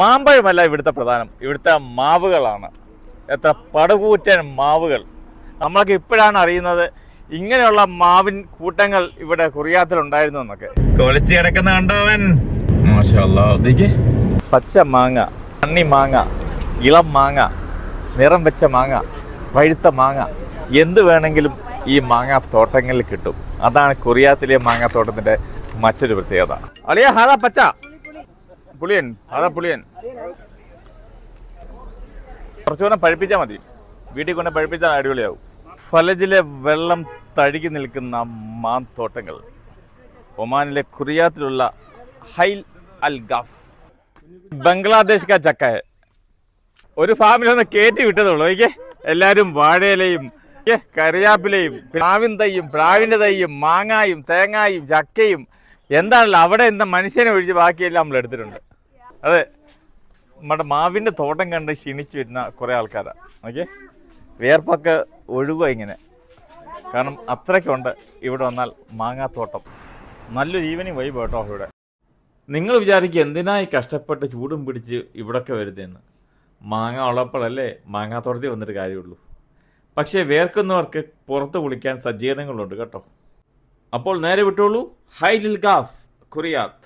മാമ്പഴമല്ല ഇവിടുത്തെ പ്രധാനം. ഇവിടുത്തെ മാവുകളാണ്. എത്ര പടുകൂറ്റൻ മാവുകൾ. നമ്മളൊക്കെ ഇപ്പോഴാണ് അറിയുന്നത് ഇങ്ങനെയുള്ള മാവിൻ കൂട്ടങ്ങൾ ഇവിടെ കുറിയാത്തിൽ ഉണ്ടായിരുന്നു എന്നൊക്കെ. കൊളിച്ച് കിടക്കുന്ന കണ്ടവൻ. പച്ച മാങ്ങ കണ്ണി മാങ്ങ ഇളം മാങ്ങ നിറം വെച്ച മാങ്ങ പഴുത്ത മാങ്ങ എന്ത് വേണമെങ്കിലും ഈ മാങ്ങ തോട്ടങ്ങളിൽ കിട്ടും. അതാണ് കുറിയാത്തിലെ മാങ്ങാത്തോട്ടത്തിന്റെ മറ്റൊരു പ്രത്യേകത. അളിയ ഹാദാ പച്ച. പുളിയൻ ഹാദാ പുളിയൻ. കുറച്ചുകൂടെ പഴുപ്പിച്ചാൽ മതി. വീട്ടിൽ കൊണ്ട് പഴുപ്പിച്ചാൽ അടിപൊളിയാവും. ഫലജിലെ വെള്ളം തഴുകി നിൽക്കുന്ന മാന്തോട്ടങ്ങൾ. ഒമാനിലെ കുറിയാത്തിലുള്ള ഹൈൽ അൽ ഗാഫ്. ബംഗ്ലാദേശ് കാ ചക്ക. ഒരു ഫാമിൽ ഒന്ന് കയറ്റി വിട്ടതുള്ളൂ ഓക്കെ എല്ലാവരും വാഴയിലയും കറിയാപ്പിലയും പ്ലാവിൻ തൈയും പ്ലാവിന്റെ തൈയും മാങ്ങായും തേങ്ങായും ചക്കയും. എന്താണല്ലോ അവിടെ എന്താ മനുഷ്യനെ ഒഴിച്ച് ബാക്കിയെല്ലാം നമ്മൾ എടുത്തിട്ടുണ്ട്. അതെ. നമ്മുടെ മാവിന്റെ തോട്ടം കണ്ട് ക്ഷീണിച്ചു വരുന്ന കുറേ ആൾക്കാരാണ് ഓക്കെ വേർപ്പൊക്കെ ഒഴുകുക ഇങ്ങനെ. കാരണം അത്രയ്ക്കുണ്ട് ഇവിടെ വന്നാൽ മാങ്ങാത്തോട്ടം. നല്ലൊരു ഈവനിങ് വൈബ് കേട്ടോ ഇവിടെ. നിങ്ങൾ വിചാരിക്കുക എന്തിനായി കഷ്ടപ്പെട്ട് ചൂടും പിടിച്ച് ഇവിടൊക്കെ വരുന്നതെന്ന്. മാങ്ങ ഉള്ളപ്പോഴല്ലേ മാങ്ങാത്തോട്ടത്തിൽ വന്നിട്ട് കാര്യമുള്ളൂ. പക്ഷേ വേർക്കുന്നവർക്ക് പുറത്ത് കുളിക്കാൻ സജ്ജീകരണങ്ങളുണ്ട് കേട്ടോ. അപ്പോൾ നേരെ വിട്ടോളൂ. ഹൈ ലിൽ ഗാഫ് കുറിയാത്ത്.